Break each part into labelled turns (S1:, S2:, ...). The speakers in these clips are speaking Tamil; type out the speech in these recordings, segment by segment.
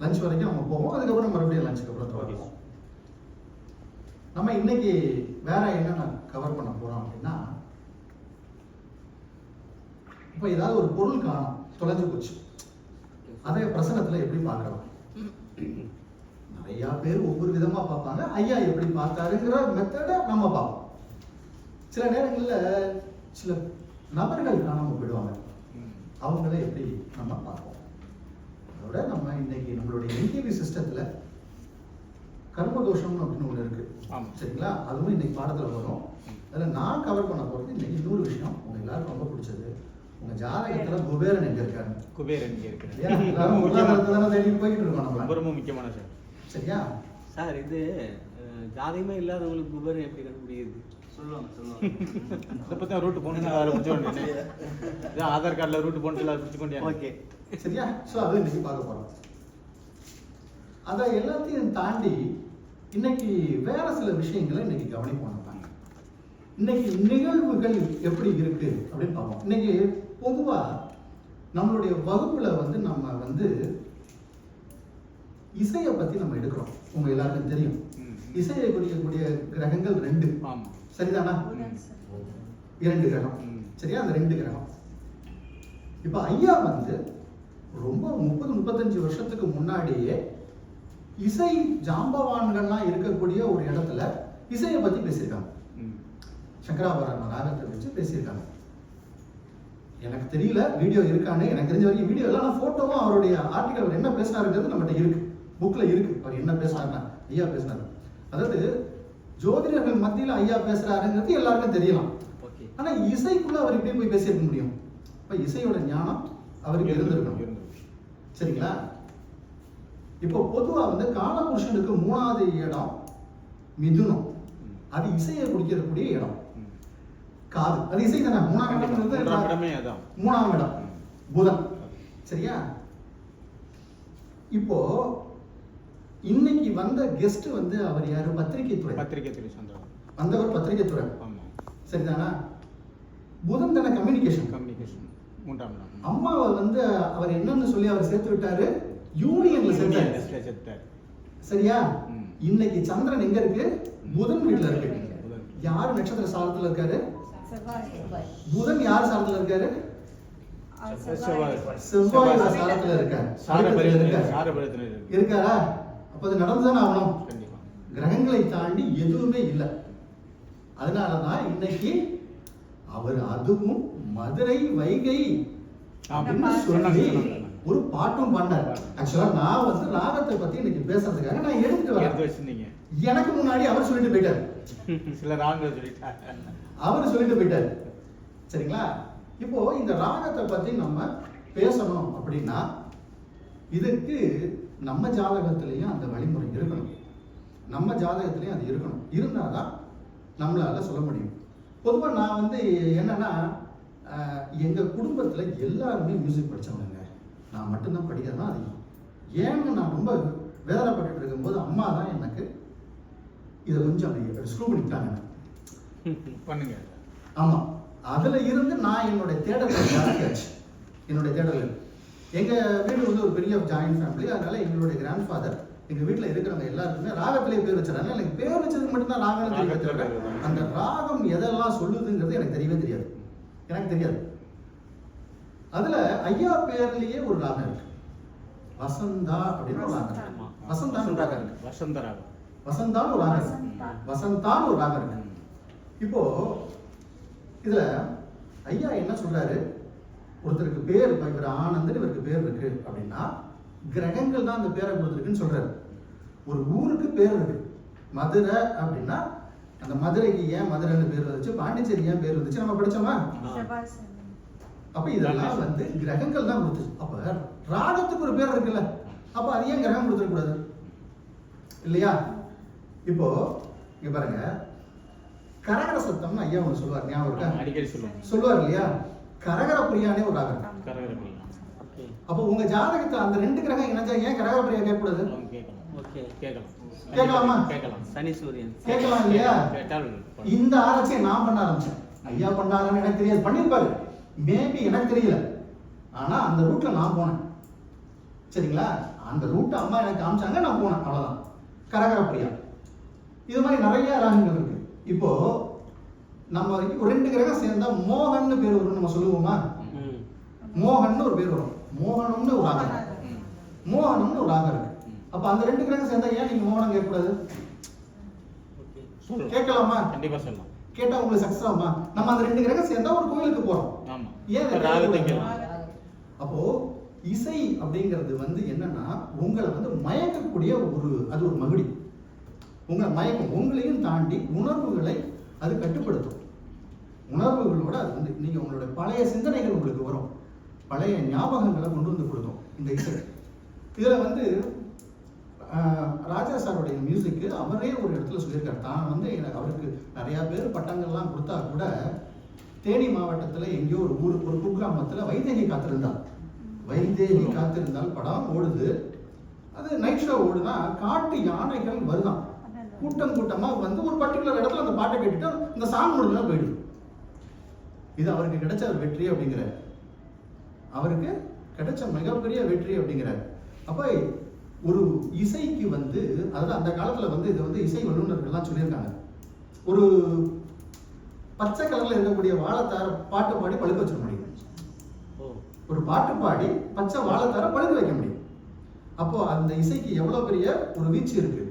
S1: லஞ்ச் வரைக்கும் நம்ம போவோம். அதுக்கப்புறம் மறுபடியும் லஞ்சுக்கு அப்புறம் தொடருவோம் நம்ம இன்னைக்கு வேற என்னென்ன கவர் பண்ண போறோம் அப்படின்னா இப்போ ஏதாவது ஒரு பொருள் காணும் தொலைஞ்சு போச்சு. அதை பிரசனத்துல எப்படி பார்க்கலாம் நிறைய பேர் ஒவ்வொரு விதமா பார்ப்பாங்க. ஐயா எப்படி பார்த்தாருங்கிற மெத்தடை நம்ம பார்ப்போம். சில நேரங்கள்ல சில நபர்கள் காணாம போயிடுவாங்க. அவங்கள எப்படி நம்ம பார்ப்போம்? அதோட நம்ம இன்னைக்கு நம்மளுடைய என்டிவி சிஸ்டத்துல கர்மதோஷம் அப்படின்னு ஒண்ணு இருக்கு.
S2: ஆமா.
S1: சரிங்களா? அதுவும் இன்னைக்கு பாடத்துல வரும். அதுல நான் கவர் பண்ண போறது இன்னைக்கு இன்னொரு விஷயம். உங்க எல்லாருக்கும் ரொம்ப பிடிச்சது. உங்க ஜாதகத்துல குபேரன் எங்க இருக்காரு?
S2: குபேரன் இங்க?
S1: எல்லாரும் போய்கிட்டு இருக்கோம்
S2: ரொம்ப
S1: நம்ம
S2: ரொம்ப முக்கியமான சார்
S1: சரியா?
S3: சார் இது ஜாதகமே இல்லாதவங்களுக்கு குபேரன் எப்படி கண்டுபிடிக்கிறது?
S4: சொல்லுவாங்க சொல்லுவாங்க.
S2: அதை பத்தி ரூட் போனேன் ஆதார் கார்டில் ரூட் போனதில் பிடிச்சு கொண்டே
S3: ஓகே.
S1: சரியா? ஸோ அது இன்னைக்கு பார்க்க போறோம். அதை எல்லாத்தையும் தாண்டி இன்னைக்கு வேற சில விஷயங்களை இன்னைக்கு கவனிப்போம் நம்ம. இன்னைக்கு நிகழ்வுகள் எப்படி இருக்கு அப்படின்னு பார்ப்போம். இன்னைக்கு பொதுவா நம்மளுடைய வகுப்புல வந்து நம்ம வந்து இசையை பத்தி நம்ம எடுக்கிறோம். உங்க எல்லாருக்கும் தெரியும். இசையை குறிக்கக்கூடிய கிரகங்கள் ரெண்டு.
S2: ஆமா.
S1: சரிதானா? இரண்டு கிரகம். சரியா? அந்த ரெண்டு கிரகம். இப்போ ஐயா வந்து ரொம்ப முப்பது முப்பத்தஞ்சு வருஷத்துக்கு முன்னாடியே இசை ஜாம்பவான்கள்லாம் இருக்கக்கூடிய ஒரு இடத்துல இசையை பத்தி பேசியிருக்காங்க. சங்கராபரண ராகத்தை வச்சு பேசியிருக்காங்க. எனக்கு தெரியல வீடியோ இருக்கான்னு எனக்கு தெரிஞ்ச வரைக்கும் வீடியோ எல்லாம் நான் போட்டோவும் அவருடைய ஆர்டிகல் அவர் என்ன பேசினாருங்கிறது நம்மகிட்ட இருக்கு. புக்ல இருக்கு. அவர் என்ன பேசினாருன்னா ஐயா பேசினாரு அதாவது ஜோதிடர்கள் மத்தியில ஐயா பேசுறாருங்கிறது எல்லாருக்கும் தெரியலாம்.
S3: ஓகே.
S1: ஆனா இசைக்குள்ள அவர் எப்படி போய் பேசியிருக்க முடியும். இப்ப இசையோட ஞானம் அவருக்கு இருந்திருக்கணும். சரிங்களா? இப்போ பொதுவா வந்து காலபுருஷனுக்கு மூணாவது இடம் மிதுனம். அது இசையை குடிக்கக்கூடிய இடம். காது. அது இசை தானே? மூணாம் இடம் மூணாம் இடம். புதன். சரியா? இப்போ இன்னைக்கு வந்த கெஸ்ட் வந்து அவர் யாரு? பத்திரிகை துறை
S2: பத்திரிகை துறை
S1: வந்தவர் பத்திரிகை துறை சரிதானா? புதன் தானே கம்யூனிகேஷன்
S2: கம்யூனிகேஷன் மூன்றாம் இடம்.
S1: அம்மாவை வந்து அவர் என்னன்னு சொல்லி அவர் சேர்த்து விட்டாரு. யூனியன்ல சேர்த்தாரு. சரியா. இன்னைக்கு சந்திரன் எங்க இருக்கு? புதன் வீட்டுல இருக்கு. யார் நட்சத்திர சாரத்துல இருக்காரு? புதன் யார் சாரத்துல இருக்காரு?
S2: செவ்வாய்.
S1: சாரத்துல இருக்காரு. இருக்காரு. அப்ப அது நடந்துதானே ஆகணும். கிரகங்களை தாண்டி எதுவுமே இல்லை. அதனாலதான் இன்னைக்கு அவர் அதுவும் மதுரை வைகை அப்படின்னு ஒரு பாட்டும் பண்ணார் ஆக்சுவலா நான் வந்து ராகத்தை பத்தி இன்னைக்கு பேசுறதுக்காக நான் எடுத்துட்டு
S2: எடுத்து
S1: வரேன்
S2: வச்சிருந்தீங்க
S1: எனக்கு முன்னாடி அவர் சொல்லிட்டு போயிட்டாரு.
S2: சில ராங்க சொல்லிட்டாங்க
S1: அவர் சொல்லிட்டு போயிட்டாரு. சரிங்களா? இப்போ இந்த ராகத்தை பத்தி நம்ம பேசணும் அப்படின்னா இதுக்கு நம்ம ஜாதகத்திலையும் அந்த வழிமுறை இருக்கணும். நம்ம ஜாதகத்திலையும் அது இருக்கணும். இருந்தாதான் நம்மளால சொல்ல முடியும். பொதுவா நான் வந்து என்னன்னா அஹ், எங்க குடும்பத்துல எல்லாருமே மியூசிக் படிச்சவங்க நான் மட்டும்தான் படிக்கிறதுனா அதிகம் ஏன்னு நான் ரொம்ப வேதனைப்பட்டு இருக்கும்போது அம்மா தான் எனக்கு இதை கொஞ்சம் அப்படி ஸ்க்ரூ பண்ணிட்டாங்க
S2: பண்ணுங்க.
S1: ஆமா. அதுல இருந்து நான் என்னுடைய தேடலை ஜாஸ்தியாச்சு என்னுடைய தேடல். எங்க வீடு வந்து ஒரு பெரிய ஜாயின்ட் ஃபேமிலி அதனால எங்களுடைய கிராண்ட் ஃபாதர் எங்க வீட்ல இருக்கிறவங்க எல்லாருக்குமே ராகத்திலே பேர் வச்சிடறாங்க. எனக்கு பேர் வச்சதுக்கு மட்டும்தான் ராகம். அந்த ராகம் எதெல்லாம் சொல்லுதுங்கிறது எனக்கு தெரியவே தெரியாது. எனக்கு தெரியாது. அதுல ஐயா பேர்லயே ஒரு ராகம் இருக்கு. வசந்தா அப்படின்னு ஒரு ராகம் இருக்கு.
S3: ஆமா.
S1: வசந்தான்னு ஒரு ராகம் இருக்கு. வசந்தான்னு ஒரு ராகம் இருக்கு.
S5: வசந்தா.
S1: வசந்தான்னு ஒரு ராகம் இருக்கு. இப்போ இதுல ஐயா என்ன சொல்றாரு? ஒருத்தருக்கு பேர் இவர் ஆனந்தன் இவருக்கு பேர் இருக்கு அப்படின்னா கிரகங்கள் தான் அந்த பேரை கொடுத்துருக்குன்னு சொல்றாரு. ஒரு ஊருக்கு பேர் இருக்கு. மதுரை அப்படின்னா அந்த மதுரைக்கு ஏன் மதுரைன்னு பேர் வந்துச்சு? பாண்டிச்சேரி ஏன் பேர் வந்துச்சு? நம்ம படிச்சோமா. அப்ப இதெல்லாம் வந்து கிரகங்கள் தான் கொடுத்துச்சு. அப்ப ராகத்துக்கு ஒரு பேர் இருக்குல்ல. அப்ப அது ஏன் கிரகம் கொடுத்துடக்கூடாது இல்லையா? இப்போ இங்க பாருங்க. கரகர சத்தம்னு ஐயா ஒன்று சொல்லுவார். ஞாபகம் இருக்கா?
S2: அடிக்கடி சொல்லுவாங்க.
S1: சொல்லுவார் இல்லையா? கரகர பிரியானே ஒரு ராகம். அப்போ உங்க ஜாதகத்துல அந்த ரெண்டு கிரகம் இணைஞ்சா ஏன் கரகர பிரியா கேட்கக்கூடாது?
S2: அவங்க கேட்கலாம்? கேட்கலாம்.
S3: சனி சூரியன்.
S1: கேட்கலாம் இல்லையா? இந்த ஆராய்ச்சியை நான் பண்ண ஆரம்பிச்சேன். ஐயா பண்ணாருன்னு எனக்கு தெரியாது. பண்ணிருப்பாரு மேபி எனக்கு தெரியல. ஆனா அந்த ரூட்ல நான் போனேன். சரிங்களா? அந்த ரூட்டை அம்மா எனக்கு காமிச்சாங்க நான் போனேன். அவ்வளவுதான். கரகர பிரியா இது மாதிரி நிறைய ராகங்கள் இருக்கு. இப்போ நம்ம ஒரு ரெண்டு கிரகம் சேர்ந்தா மோகன்னு பேர் வரும் நம்ம சொல்லுவோமா?
S3: ம்.
S1: மோகன்னு ஒரு பேர் வரும். மோகனம்னு ஒரு ராகம். மோகனம்னு ஒரு ராகம் இருக்கு. அப்ப அந்த ரெண்டு கிரகம் சேர்ந்தா ஏன் நீங்க மோகனம் கேட்கக்கூடாது? கேட்கலாமா?
S2: கண்டிப்பா சொல்லலாம்.
S1: கேட்டா உங்களுக்கு சக்சஸ் ஆகுமா? நம்ம அந்த ரெண்டு கிரகம் சேர்ந்தா ஒரு கோயிலுக்கு போறோம். ஏன் அப்போ இசை அப்படிங்கிறது வந்து என்னன்னா உங்களை வந்து மயக்கக்கூடிய ஒரு அது ஒரு மகுடி. உங்களை மயக்கம் உங்களையும் தாண்டி உணர்வுகளை அது கட்டுப்படுத்தும். உணர்வுகளோட அது வந்து நீங்க உங்களோட பழைய சிந்தனைகள் உங்களுக்கு வரும். பழைய ஞாபகங்களை கொண்டு வந்து கொடுக்கும் இந்த இசை. இதுல வந்து ராஜா சாருடைய மியூசிக்கு அவரே ஒரு இடத்துல சொல்லியிருக்காரு. தான் வந்து எனக்கு அவருக்கு நிறைய பேர் பட்டங்கள்லாம் கொடுத்தா கூட தேனி மாவட்டத்துல எங்கேயோ ஒரு ஊர் ஒரு குக்கிராமத்துல வைதேகி காத்திருந்தாள் வைதேகி காத்திருந்தால் படம் ஓடுது. அது நைட் ஷோ ஓடுனா காட்டு யானைகள் வருதாம் கூட்டம் கூட்டமா வந்து ஒரு பர்டிகுலர் இடத்துல அந்த பாட்டை கேட்டுட்டு இந்த சாங் முடிஞ்சா போயிடுது இது அவருக்கு கிடைச்ச ஒரு வெற்றி அப்படிங்கிறார். அவருக்கு கிடைச்ச மிகப்பெரிய வெற்றி அப்படிங்கிறார். அப்ப ஒரு இசைக்கு வந்து அதாவது அந்த காலத்தில் வந்து இதை வந்து இசை வல்லுநர்கள்லாம் சொல்லியிருக்காங்க. ஒரு பச்சை கலரில் இருக்கக்கூடிய வாழைத்தார பாட்டு பாடி பழுக்க வச்சிட முடியும். ஒரு பாட்டு பாடி பச்சை வாழைத்தார பழுக்க வைக்க முடியும். அப்போ அந்த இசைக்கு எவ்வளோ பெரிய ஒரு வீச்சு இருக்கு?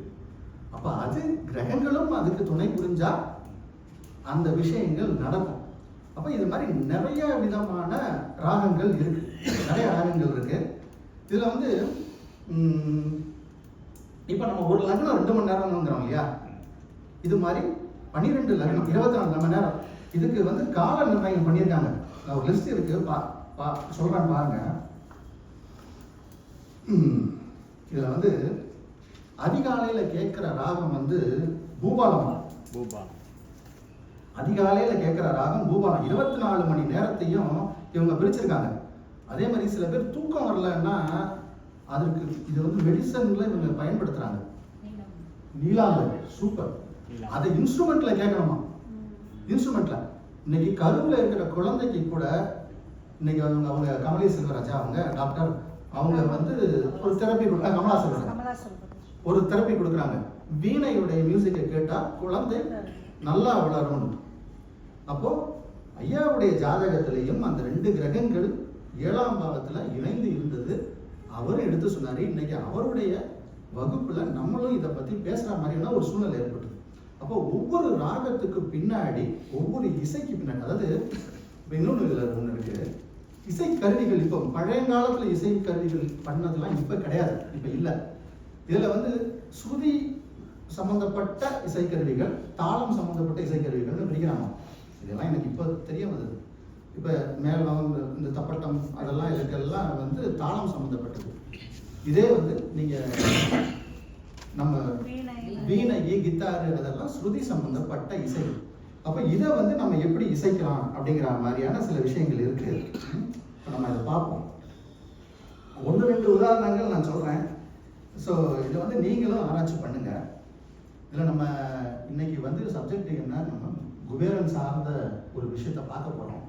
S1: அப்போ அது கிரகங்களும் அதுக்கு துணை புரிஞ்சா அந்த விஷயங்கள் நடக்கும். அப்போ இது மாதிரி நிறைய விதமான ராகங்கள் இருக்கு. நிறைய ராகங்கள் இருக்கு. இதில் வந்து இப்ப நம்ம ஒரு லக்னம் ரெண்டு மணி நேரம்ங்கிறோம் இல்லையா? இது மாதிரி பன்னிரெண்டு லக்னம் இருபத்தி நாலு மணி நேரம். இதுக்கு வந்து கால நிர்ணயம் பண்ணியிருக்காங்க. நான் ஒரு லிஸ்ட் இருக்கு. பா பா சொல்றேன் பாருங்க. இதுல வந்து அதிகாலையில கேட்கிற ராகம் வந்து பூபாலமா?
S2: பூபா
S1: அதிகாலையில கேட்கிற ராகம் பூபாலம். இருபத்தி நாலு மணி நேரத்தையும் இவங்க பிரிச்சிருக்காங்க. அதே மாதிரி சில பேர் தூக்கம் வரலன்னா அதற்கு இது வந்து மெடிசன்ல இவங்க பயன்படுத்துறாங்க. நீலாங்கல் சூப்பர். அதை இன்ஸ்ட்ருமெண்ட்ல கேட்கணுமா? இன்ஸ்ட்ருமெண்ட்ல இன்னைக்கு கருவுல இருக்கிற குழந்தைக்கு கூட இன்னைக்கு அவங்க அவங்க கமலே செல்வராஜா அவங்க டாக்டர் அவங்க வந்து ஒரு தெரப்பி கமலா செல்வராஜா. ஒரு தெரப்பி கொடுக்குறாங்க. வீணையுடைய மியூசிக்கை கேட்டா குழந்தை நல்லா வளரும். அப்போ ஐயாவுடைய ஜாதகத்திலையும் அந்த ரெண்டு கிரகங்கள் ஏழாம் பாவத்துல இணைந்து இருந்தது. அவர் எடுத்து சொன்னார் இன்னைக்கு அவருடைய வகுப்பில் நம்மளும் இதை பற்றி பேசுகிற மாதிரியான ஒரு சூழ்நிலை ஏற்பட்டது. அப்போ ஒவ்வொரு ராகத்துக்கு பின்னாடி ஒவ்வொரு இசைக்கு பின்னாடி அதாவது இன்னொன்று இதில் ஒன்று இருக்குது இசை கருவிகள் இப்போ பழைய காலத்தில் இசை கருவிகள் பண்ணதெல்லாம் இப்போ கிடையாது இப்போ இல்லை. இதில் வந்து ஸ்ருதி சம்மந்தப்பட்ட இசைக்கருவிகள் தாளம் சம்மந்தப்பட்ட இசைக்கருவிகள்னு பிரிக்கிறாங்க. இதெல்லாம் எனக்கு இப்போ தெரிய வந்தது. இப்போ மேளம் இந்த இந்த தப்பட்டம் அதெல்லாம் இதுக்கெல்லாம் வந்து தாளம் சம்மந்தப்பட்டது இதே வந்து நீங்கள் நம்ம
S5: வீணை.
S1: கித்தாரு அதெல்லாம் ஸ்ருதி சம்மந்தப்பட்ட இசை. அப்போ இதை வந்து நம்ம எப்படி இசைக்கலாம் அப்படிங்கிற மாதிரியான சில விஷயங்கள் இருக்கு. நம்ம இதை பார்ப்போம். ஒன்று ரெண்டு உதாரணங்கள் நான் சொல்கிறேன் ஸோ இதை வந்து நீங்களும் ஆராய்ச்சி பண்ணுங்க. இதில் நம்ம இன்னைக்கு வந்து சப்ஜெக்ட் என்ன? நம்ம குபேரன் சார்ந்த ஒரு விஷயத்தை பார்க்க போகிறோம்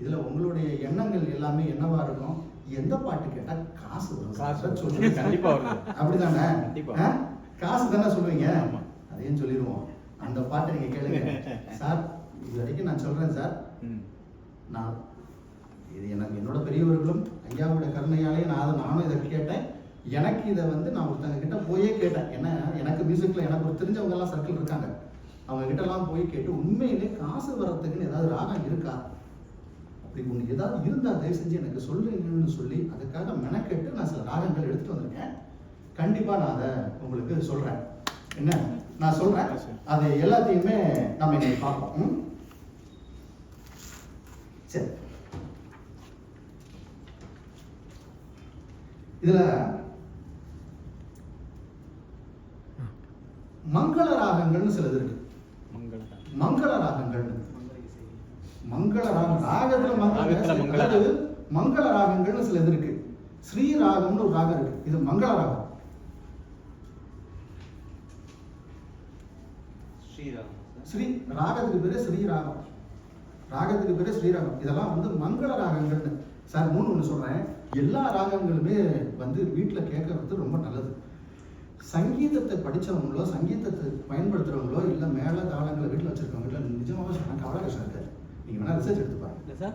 S1: இதுல உங்களுடைய எண்ணங்கள் எல்லாமே என்னவா இருக்கும்? எந்த பாட்டு கேட்டா காசு வரும்
S2: காசு
S1: சொல்லுங்க. அப்படிதானே? காசு தானே சொல்லுவீங்க. அதையும் சொல்லிடுவோம். அந்த பாட்டை நீங்க கேளுங்க. சார் இது வரைக்கும் நான் சொல்றேன் சார். நான் இது எனக்கு என்னோட பெரியவர்களும் ஐயாவோட கருணையாலே நான் அதை நானும் இதை கேட்டேன். எனக்கு இதை வந்து நான் ஒருத்தங்க கிட்ட போயே கேட்டேன். ஏன்னா எனக்கு மியூசிக்ல எனக்கு ஒரு தெரிஞ்சவங்க எல்லாம் சர்க்கிள் இருக்காங்க. அவங்க கிட்ட எல்லாம் போய் கேட்டு உண்மையிலே காசு வரத்துக்குன்னு ஏதாவது ராகம் இருக்கா? அப்படி ஒன்று ஏதாவது இருந்தா தயவு செஞ்சு எனக்கு சொல்லுங்கன்னு சொல்லி அதுக்காக மெனக்கெட்டு நான் சில ராகங்கள் எடுத்துட்டு வந்திருக்கேன். கண்டிப்பா நான் அதை உங்களுக்கு சொல்றேன். என்ன? நான் சொல்றேன். அது எல்லாத்தையுமே நம்ம இன்னைக்கு பார்ப்போம்? சரி. இதுல மங்கள ராகங்கள்னு சிலது இருக்கு. மங்கள ராகங்கள்னு
S3: மங்கள
S1: ராகம். ராகத்துல
S2: மங்கள
S1: அதாவது மங்கள ராகங்கள்னு சிலது இருக்கு. ஸ்ரீ ராகம்னு ஒரு ராகம் இருக்கு. இது மங்கள ராகம்.
S3: ஸ்ரீராம்
S1: ஸ்ரீ ராகத்துக்கு பேரு ஸ்ரீ ராகம் ராகத்துக்கு பேரு ஸ்ரீராகம். இதெல்லாம் வந்து மங்கள ராகங்கள்னு. சார் மூணு ஒன்று சொல்றேன். எல்லா ராகங்களுமே வந்து வீட்டில் கேட்கறது ரொம்ப நல்லது. சங்கீதத்தை படிச்சவங்களோ சங்கீதத்தை பயன்படுத்துறவங்களோ இல்லை மேல தாளங்களை வீட்டில் வச்சிருக்கவங்க இல்லை நிஜமாவே சொன்னா கவலை கஷ்டம் இருக்காது நீங்கள் வேணா ரிசர்ச் எடுத்து பாருங்க
S3: இல்லை சார்?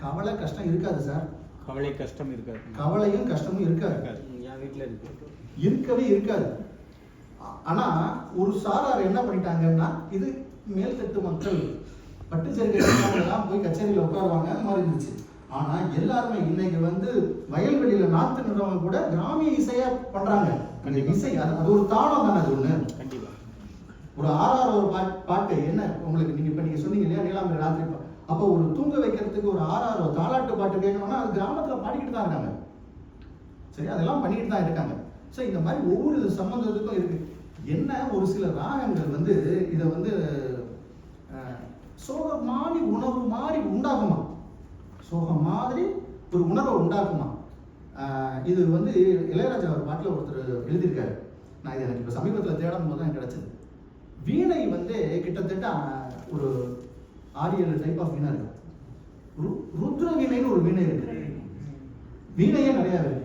S1: கவலை கஷ்டம் இருக்காது சார்.
S2: கவலை கஷ்டம் இருக்காது.
S1: கவலையும் கஷ்டமும் இருக்காது.
S3: என் வீட்டில் இருக்கு.
S1: இருக்கவே இருக்காது. ஆனா ஒரு சாரார் என்ன பண்ணிட்டாங்கன்னா இது மேல்தட்டு மக்கள். பட்டுச்சேரிக்கை எல்லாம் போய் கச்சேரியில உட்காருவாங்க அந்த மாதிரி இருந்துச்சு. ஆனா எல்லாருமே இன்னைக்கு வந்து வயல்வெளியில நாத்து நிறவங்க கூட கிராமிய இசையா பண்றாங்க. அந்த இசை அது ஒரு தாளம் தானே அது ஒண்ணு?
S2: கண்டிப்பா.
S1: ஒரு ஆறாறு ஒரு பாட் பாட்டு என்ன உங்களுக்கு நீங்க இப்ப நீங்க சொன்னீங்க இல்லையா நீலாம்பரி ராத்திரி அப்போ ஒரு தூங்க வைக்கிறதுக்கு ஒரு ஆறாறு தாலாட்டு பாட்டு கேட்கணும்னா அது கிராமத்தில் பாடிக்கிட்டு தான் இருக்காங்க. சரி அதெல்லாம் பண்ணிக்கிட்டு தான் இருக்காங்க. ஸோ இந்த மாதிரி ஒவ்வொரு சம்பந்தத்துக்கும் இருக்கு. என்ன ஒரு சில ராகங்கள் வந்து இதை வந்து சோக சோகம் மாதிரி உணர்வு மாதிரி உண்டாகுமா? சோகம் மாதிரி ஒரு உணர்வை உண்டாக்குமா? இது வந்து இளையராஜா ஒரு பாட்டில் ஒருத்தர் எழுதியிருக்காரு. நான் இது எனக்கு இப்போ சமீபத்தில் தேடும் போது தான் கிடைச்சது. வீணை வந்து கிட்டத்தட்ட ஒரு ஆறு ஏழு டைப் ஆஃப் வீணை இருக்கு. ருத்ர வீணைன்னு ஒரு வீணை இருக்கு. வீணையே நிறைய இருக்கு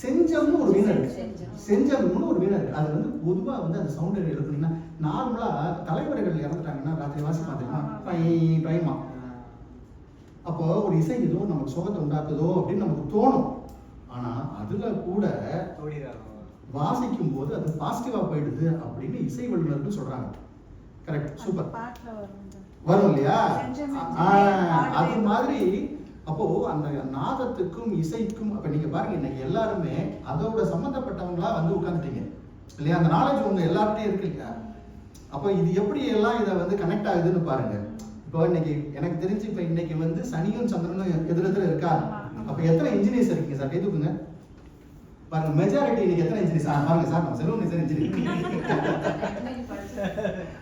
S1: செஞ்சம்னு ஒரு வீணை இருக்கு.
S5: செஞ்சம்.
S1: செஞ்சம்னு ஒரு வீணை இருக்கு. அது வந்து பொதுவா வந்து அந்த சவுண்ட் எழுப்புனீங்கன்னா நார்மலா தலைவர்கள் இறந்துட்டாங்கன்னா ராத்திரி வாசிப்பாங்க தெரியுமா? பை பைமா. அப்போ ஒரு இசை ஏதோ நமக்கு சோகத்தை உண்டாக்குதோ அப்படின்னு நமக்கு தோணும். ஆனா அதுல கூட வாசிக்கும் போது அது பாசிட்டிவா போயிடுது அப்படின்னு இசை வல்லுநர்கள் சொல்றாங்க. Correct super.
S5: வரும்
S1: இல்லையா? அது மாதிரி அப்போ அந்த நாதத்துக்கும் இசைக்கும் அப்ப நீங்க பாருங்க இன்னைக்கு எல்லாருமே அதோட சம்பந்தப்பட்டவங்களா வந்து உட்கார்ந்துட்டீங்க. இல்லையா? அந்த நாலேஜ் உங்க எல்லார்ட்டையும் இருக்கு இல்லையா? அப்போ இது எப்படி எல்லாம் இதை வந்து கனெக்ட் ஆகுதுன்னு பாருங்க. இப்போ இன்னைக்கு எனக்கு தெரிஞ்சு இப்போ இன்னைக்கு வந்து சனியும் சந்திரனும் எதிர் எதிர இருக்கா. அப்ப எத்தனை இன்ஜினியர்ஸ் இருக்கீங்க சார்? கை தூக்குங்க பாருங்க மெஜாரிட்டி இன்னைக்கு எத்தனை இன்ஜினியர்ஸ் பாருங்க சார் நம்ம செல்வம் சார் இன்ஜினியர்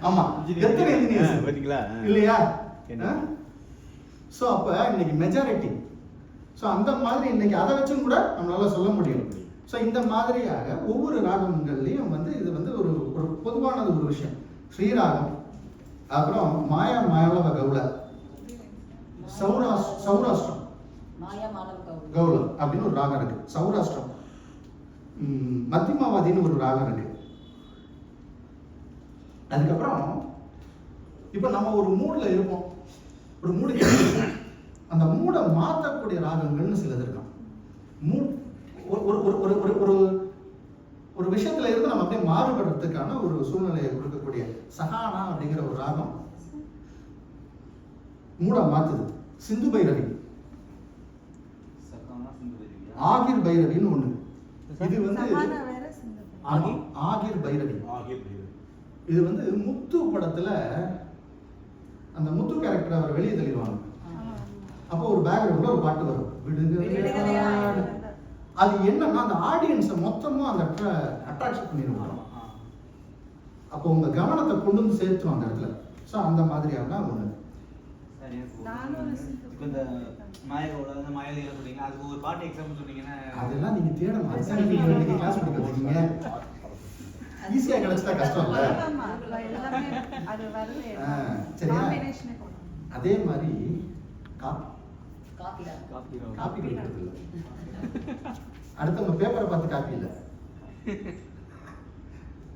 S1: ஆமா எத்தனை இன்ஜினியர்ஸ்
S2: பாத்தீங்களா?
S1: இல்லையா
S2: என்ன?
S1: ஸோ அப்ப இன்னைக்கு மெஜாரிட்டி ஸோ அந்த மாதிரி இன்னைக்கு அதை வச்சும் கூட நம்மளால சொல்ல முடியும் ஸோ இந்த மாதிரியாக ஒவ்வொரு ராகங்கள்லையும் வந்து இது வந்து ஒரு ஒரு பொதுவானது ஒரு விஷயம். ஸ்ரீராகம் அப்புறம் மாயா மாயாளவ கவுல சௌராஷ் சௌராஷ்டிரம். கௌலம் அப்படின்னு ஒரு ராகம் இருக்கு. சௌராஷ்டிரம். மத்தியமாவாதின்னு ஒரு ராகம் இருக்கு. அதுக்கப்புறம் இப்போ நம்ம ஒரு மூட்ல இருப்போம். ஒரு மூடு அந்த மூடை மாற்றக்கூடிய ராகங்கள்னு சிலது ஒரு ஒரு ஒரு ஒரு ஒரு ஒரு ஒரு விஷயத்துல இருந்து நம்ம அப்படியே மாறுபடுறதுக்கான ஒரு சூழ்நிலையை கொடுக்கக்கூடிய சகானா அப்படிங்கிற ஒரு ராகம் மூட மாத்துது. சிந்து பைரவி. ஆகிர் பைரவின்னு ஒண்ணு இது வந்து
S5: சிந்தனை.
S1: ஆமா, ஆகிர் பைரவி. இது வந்து முத்து படத்துல அந்த முத்து கேரக்டர் அவர் வெளியே தள்ளிடுவாங்க. அப்போ ஒரு பேக்ரவுண்ட்ல ஒரு பாட்டு வரும். விடுங்க அது என்னன்னா அந்த ஆடியன்ஸை மொத்தமும் அந்த அட்ராக்ஷன் பண்ணிடுவாங்க. அப்போ உங்க கவனத்தை கொண்டு வந்து சேர்த்துரும் அந்த இடத்துல. ஸோ அந்த மாதிரியான
S5: ரசித்து
S6: இப்போ இந்த அந்த மாயலியில் சொன்னீங்க அதுக்கு ஒரு பாட்டு எக்ஸாம்பிள் சொன்னீங்கன்னா
S1: அதெல்லாம் தேடணும். அதுதான் நீங்க இன்னைக்கு கிளாஸ் படிக்க வந்தீங்க ஈஸியா கிடைச்சா கஷ்டம் இல்ல. சரியா? அதே மாதிரி காப்பி
S3: காப்பி
S1: காப்பி கொடுக்கறது இல்ல. அடுத்தவங்க பேப்பரை பார்த்து காப்பி இல்ல.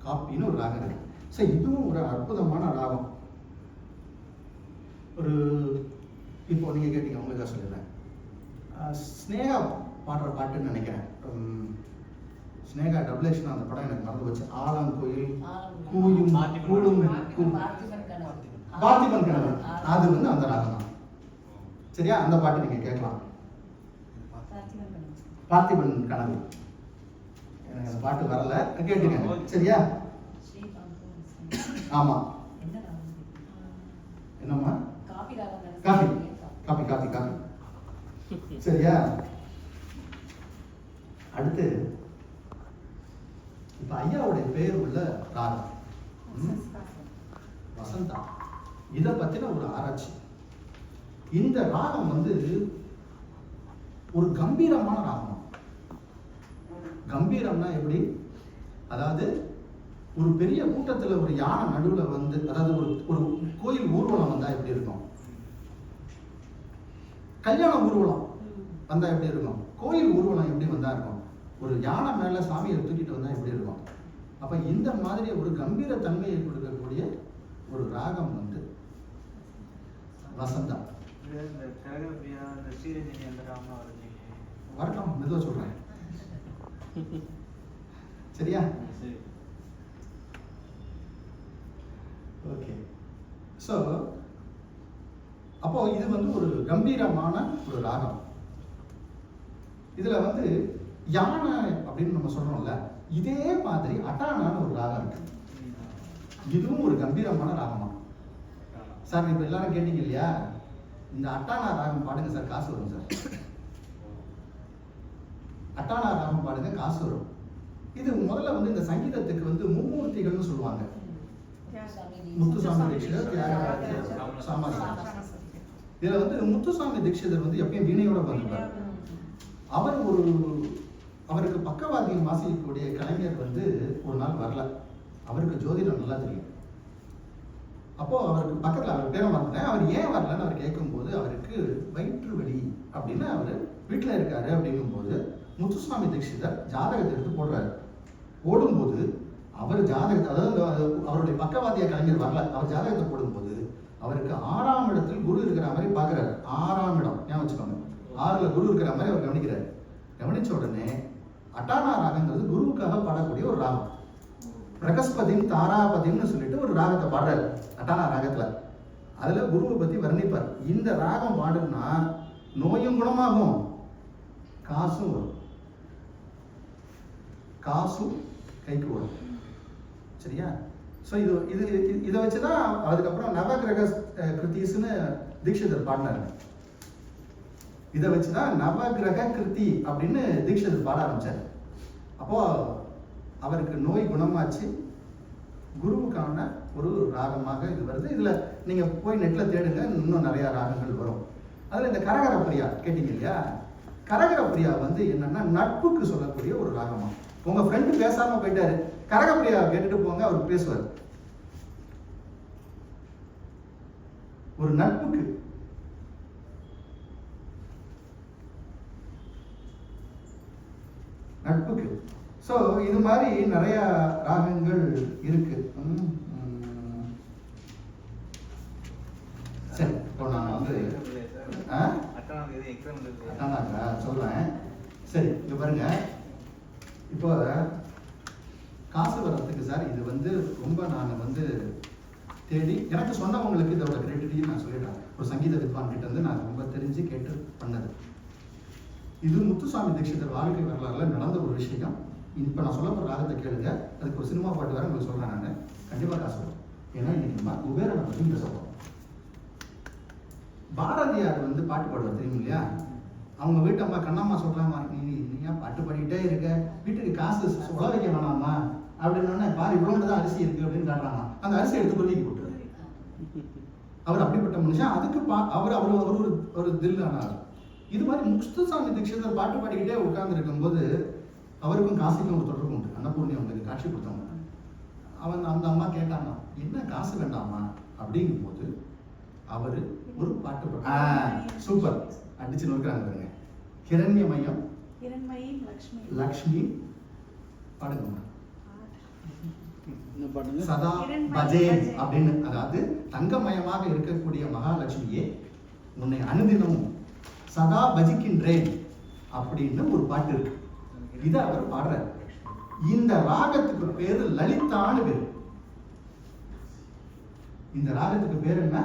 S1: காப்பின்னு ஒரு ராகம் இருக்கு. ஸோ இதுவும் ஒரு அற்புதமான ராகம். ஒரு இப்போ நீங்க கேட்டீங்க உங்களுக்காக சொல்லிடுறேன். அஹ் ஸ்னேகா பாடுற பாட்டுன்னு நினைக்கிறேன். ஸ்னேகா டபுளேஷன் அந்த படம் எனக்கு மறந்து போச்சு. ஆலங்கோயில். கூயும். கூடும்
S4: பார்த்திபன் கனவு.
S1: அது வந்து அந்த ராகம் தான் சரியா? அந்த பாட்டு நீங்க கேட்கலாம்.
S4: பார்த்திபன் கனவு.
S1: எனக்கு அந்த பாட்டு வரல. கேட்டுக்கங்க. சரியா? ஆமா. என்னம்மா? காபி. Coffee coffee coffee. சரியா? அடுத்து இப்ப ஐயாவுடைய பேர் உள்ள ராகம் வசந்தா. இதை பத்தின ஒரு ஆராய்ச்சி. இந்த ராகம் வந்து ஒரு கம்பீரமான ராகம். கம்பீரம்னா எப்படி? அதாவது ஒரு பெரிய கூட்டத்துல ஒரு யானை நடுவுல வந்து அதாவது ஒரு ஒரு கோயில் ஊர்வலம் வந்தா எப்படி இருக்கும்? கல்யாண ஊர்வலம் வந்தா எப்படி இருக்கும்? கோயில் ஊர்வலம் எப்படி வந்தா இருக்கும்? ஒரு யானை மேல சாமியை தூக்கிட்டு வந்தா எப்படி இருக்கும்? அப்ப இந்த மாதிரி ஒரு கம்பீர தன்மையை கொடுக்கக்கூடிய ஒரு ராகம் வந்து வசந்தா வரட்டும் மெதுவா சொல்றேன். சரியா?
S6: சரி.
S1: ஓகே. ஸோ அப்போ இது வந்து ஒரு கம்பீரமான ஒரு ராகம். இதுல வந்து யானை அப்படின்னு நம்ம சொல்றோம்ல இதே மாதிரி அட்டானான ஒரு ராகம் இருக்கு. இதுவும் ஒரு கம்பீரமான ராகமா? சார் இப்ப எல்லாரும் கேட்டீங்க இல்லையா? இந்த அட்டானா ராகம் பாடுங்க சார் காசு வரும் சார். அட்டானா ராகம் பாடுங்க காசு வரும். இது முதல்ல வந்து இந்த சங்கீதத்துக்கு வந்து மும்மூர்த்திகள்னு சொல்லுவாங்க. முத்துசாமி தீட்சிதர், தியாகராஜர், சாமராஜர். இதுல வந்து முத்துசாமி தீட்சிதர் வந்து எப்பயும் வீணையோட வந்திருப்பார் அவர் ஒரு அவருக்கு பக்கவாதியம் வாசிக்கக்கூடிய கலைஞர் வந்து ஒரு நாள் வரல. அவருக்கு ஜோதிடம் நல்லா தெரியும். அப்போ அவருக்கு பக்கத்தில் அவர் பேரை மறந்துட்டேன் அவர் ஏன் வரலன்னு அவர் கேட்கும்போது அவருக்கு வயிற்று வலி அப்படின்னு அவர் வீட்டில் இருக்காரு அப்படிங்கும்போது முத்துசுவாமி தீட்சிதர் ஜாதகத்தை எடுத்து போடுறாரு. போடும்போது அவர் ஜாதகத்தை அதாவது அவருடைய பக்கவாதிய கலைஞர் வரல. அவர் ஜாதகத்தை போடும்போது அவருக்கு ஆறாம் இடத்தில் குரு இருக்கிற மாதிரி பார்க்குறாரு ஆறாம் இடம். ஏன் வச்சுக்கோங்க. ஆறுல குரு இருக்கிற மாதிரி அவர் கவனிக்கிறார். கவனிச்ச உடனே அட்டானா ராகங்கிறது குருவுக்காக பாடக்கூடிய ஒரு ராகம். பிரகஸ்பதின் தாராபதின்னு சொல்லிட்டு ஒரு ராகத்தை பாடுறாரு அட்டானா ராகத்துல அதுல குருவை பத்தி வர்ணிப்பார். இந்த ராகம் பாடுனா நோயும் குணமாகும். காசும் வரும். காசும் கைக்கு வரும். சரியா? ஸோ இது இது இதை வச்சு தான் அதுக்கப்புறம் நவகிரக அஹ், தீட்சிதர் பாடினாரு. இதை வச்சு தான் நவகிரக கிருத்தி அப்படின்னு தீட்சிதர் பாட ஆரம்பிச்சார். அப்போ அவருக்கு நோய் குணமாச்சு. குருவுக்கான ஒரு ராகமாக இது வருது. இதுல நீங்க போய் நெட்ல தேடுங்க இன்னும் நிறைய ராகங்கள் வரும். அதுல இந்த கரகர பிரியா கேட்டீங்க இல்லையா? கரகர பிரியா வந்து என்னன்னா நட்புக்கு சொல்லக்கூடிய ஒரு ராகமா. உங்க ஃப்ரெண்டு பேசாம போயிட்டாரு. கரக பிரியா கேட்டுட்டு போங்க அவர் பேசுவார். ஒரு நட்புக்கு நட்புக்கு ஸோ இது மாதிரி நிறையா ராகங்கள் இருக்கு. சரி இப்போ நான் வந்து ஆ? சொல்றேன். சரி இங்க பாருங்க. இப்போ காசு வர்றதுக்கு சார் இது வந்து ரொம்ப நான் வந்து தேடி எனக்கு சொன்னவங்களுக்கு இதோட கிரெடிட்டையும் நான் சொல்லிடுறேன். ஒரு சங்கீத வித்வான் கிட்ட இருந்து நான் ரொம்ப தெரிஞ்சு கேட்டு பண்ணது. இது முத்துசாமி தீட்சிதர் வாழ்க்கை வரலாறுல ஒரு விஷயம் இப்போ நான் சொல்ல போகிற ராகத்தை கேளுங்க. அதுக்கு ஒரு சினிமா பாட்டு வேற உங்களுக்கு சொல்றேன் நான். கண்டிப்பாக காசு வரும் ஏன்னா இன்னைக்கு நம்ம குபேரனை பற்றி பேச போகிறோம் பாரதியார் வந்து பாட்டு பாடுவார் தெரியும் இல்லையா? அவங்க வீட்டு அம்மா கண்ணம்மா சொல்கிறாமா நீ நீ பாட்டு பாடிட்டே இருக்க? வீட்டுக்கு காசு உழ வைக்க வேணாமா? அப்படின்னா பாரு இவ்வளவு தான் அரிசி இருக்கு அப்படின்னு காட்டுறாங்க அந்த அரிசி எடுத்து கொல்லிக்கு போட்டுரு. அவர் அப்படிப்பட்ட மனுஷன். அதுக்கு பா அவர் அவர் ஒரு ஒரு தில் ஆனார் இது மாதிரி முக்துசாமி தீட்சிதர் பாட்டு பாடிக்கிட்டே உட்கார்ந்து இருக்கும்போது அவருக்கும் காசுக்கும் ஒரு தொடர்பு உண்டு. அன்னபூர்ணி அவங்களுக்கு காட்சி கொடுத்தவங்க. அவன் அந்த அம்மா கேட்டாங்க என்ன காசு வேண்டாமா அப்படிங்கும்போது அவரு ஒரு பாட்டு சூப்பர். அடிச்சு நோக்கிறாங்க பாருங்க. ஹிரண்யமயம்
S5: கிரண்மயி லக்ஷ்மி.
S2: பாட்டுங்க?
S1: சதா பஜேன். அப்படின்னு. அதாவது தங்கமயமாக இருக்கக்கூடிய மகாலட்சுமியே உன்னை அனுதினமும் சதா பஜிக்கின்றேன் அப்படின்னு ஒரு பாட்டு இருக்கு. இதை அவர் பாடுறார். இந்த ராகத்துக்கு பேரு லலிதான்னு பேரு. இந்த ராகத்துக்கு பேர் என்ன?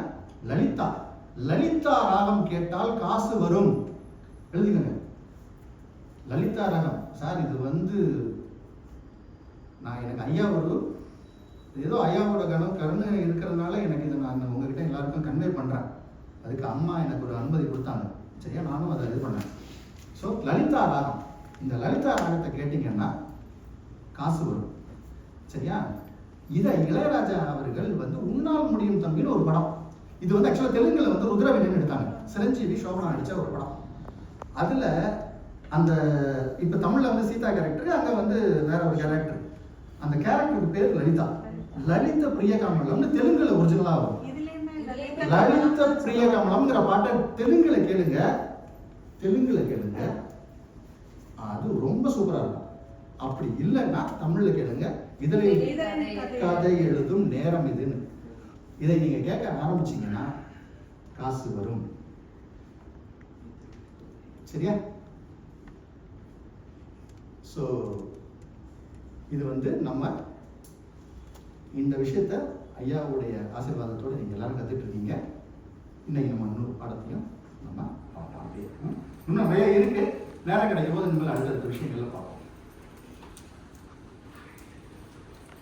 S1: லலிதா. லலிதா ராகம் கேட்டால் காசு வரும். எழுதிக்கங்க. லலிதா ராகம். சார் இது வந்து நான் எனக்கு ஐயா ஒரு ஏதோ ஐயாவோட கனம் கருணை இருக்கிறதுனால எனக்கு இதை நான் உங்ககிட்ட எல்லாருக்கும் கன்வே பண்ணுறேன் அதுக்கு அம்மா எனக்கு ஒரு அனுமதி கொடுத்தாங்க. சரியா நானும் அதை இது பண்ணேன். ஸோ லலிதா ராகம். இந்த லலிதா ராகத்தை கேட்டிங்கன்னா காசு வரும். சரியா? இதை இளையராஜா அவர்கள் வந்து உன்னால் முடியும் தம்பின்னு ஒரு படம். இது வந்து ஆக்சுவலாக தெலுங்குல வந்து ருத்ரவேணன் எடுத்தாங்க. சிரஞ்சீவி சோபனா நடிச்ச ஒரு படம். அதுல அந்த இப்ப தமிழ்ல வந்து சீதா கேரக்டர் அங்க வந்து வேற ஒரு கேரக்டர் அந்த கேரக்டருக்கு பேர் லலிதா. லலித பிரியகாமலம்னு தெலுங்குல ஒரிஜினலா வரும். லலித பிரியகமலம்ங்கிற பாட்டை தெலுங்குல கேளுங்க. தெலுங்குல கேளுங்க. அது ரொம்ப சூப்பரா இருக்கும். அப்படி இல்லைன்னா தமிழ்ல கேளுங்க
S5: இதழின் கதை.
S1: எழுதும். நேரம் இதுன்னு. இதை நீங்க கேட்க ஆரம்பிச்சீங்கன்னா காசு வரும். சரியா? ஸோ இது வந்து நம்ம இந்த விஷயத்த ஐயாவுடைய ஆசீர்வாதத்தோட நீங்க எல்லாரும் கத்துட்டு இருக்கீங்க. இன்னைக்கு நம்ம இன்னொரு பாடத்தையும் நம்ம பார்க்கலாம்? இன்னும் நிறைய இருக்கு. நேரம் கிடைக்கும் போது இனிமேல் அடுத்தடுத்த விஷயங்கள்ல பார்ப்போம்.